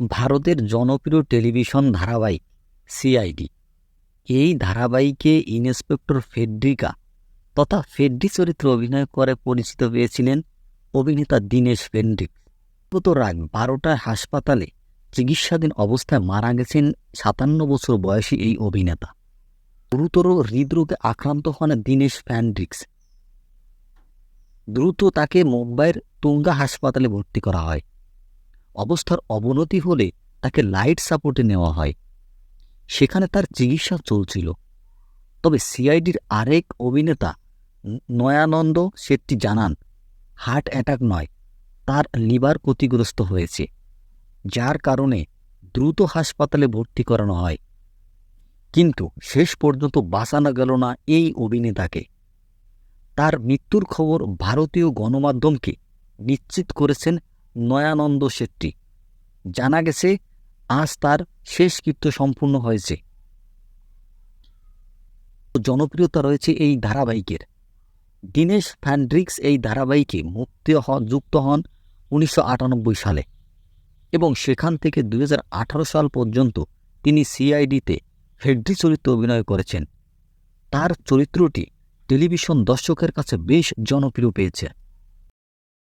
ভারতের জনপ্রিয় টেলিভিশন ধারাবাহিক সিআইডি। এই ধারাবাহিকে ইন্সপেক্টর ফেডরিকা তথা ফেডরি চরিত্রে অভিনয় করে পরিচিত হয়েছিলেন অভিনেতা দীনেশ ফেন্ড্রিক গত রাত বারোটায় হাসপাতালে চিকিৎসাধীন অবস্থায় মারা গেছেন সাতান্ন বছর বয়সী এই অভিনেতা। গুরুতর হৃদরোগে আক্রান্ত হন দীনেশ ফ্যান্ড্রিক্স দ্রুত তাকে মুম্বাইয়ের তুঙ্গা হাসপাতালে ভর্তি করা হয়। অবস্থার অবনতি হলে তাকে লাইট সাপোর্টে নেওয়া হয়। সেখানে তার চিকিৎসা চলছিল। তবে সিআইডির আরেক অভিনেতা নয়ানন্দ শেট্টি জানান, হার্ট অ্যাটাক নয়, তার লিভার ক্ষতিগ্রস্ত হয়েছে, যার কারণে দ্রুত হাসপাতালে ভর্তি করানো হয়। কিন্তু শেষ পর্যন্ত বাঁচানো গেল না এই অভিনেতাকে। তার মৃত্যুর খবর ভারতীয় গণমাধ্যমকে নিশ্চিত করেছেন নয়ানন্দ শেট্টি। জানা গেছে, আজ তার শেষকৃত্য সম্পূর্ণ হয়েছে। জনপ্রিয়তা রয়েছে এই ধারাবাহিকের। দীনেশ ফ্যান্ড্রিক্স এই ধারাবাহিকে মুক্তি হন যুক্ত হন উনিশশো আটানব্বই সালে এবং সেখান থেকে দুই হাজার আঠারো সাল পর্যন্ত তিনি সিআইডিতে হেড্রি চরিত্রে অভিনয় করেছেন। তার চরিত্রটি টেলিভিশন দর্শকের কাছে বেশ জনপ্রিয় পেয়েছে।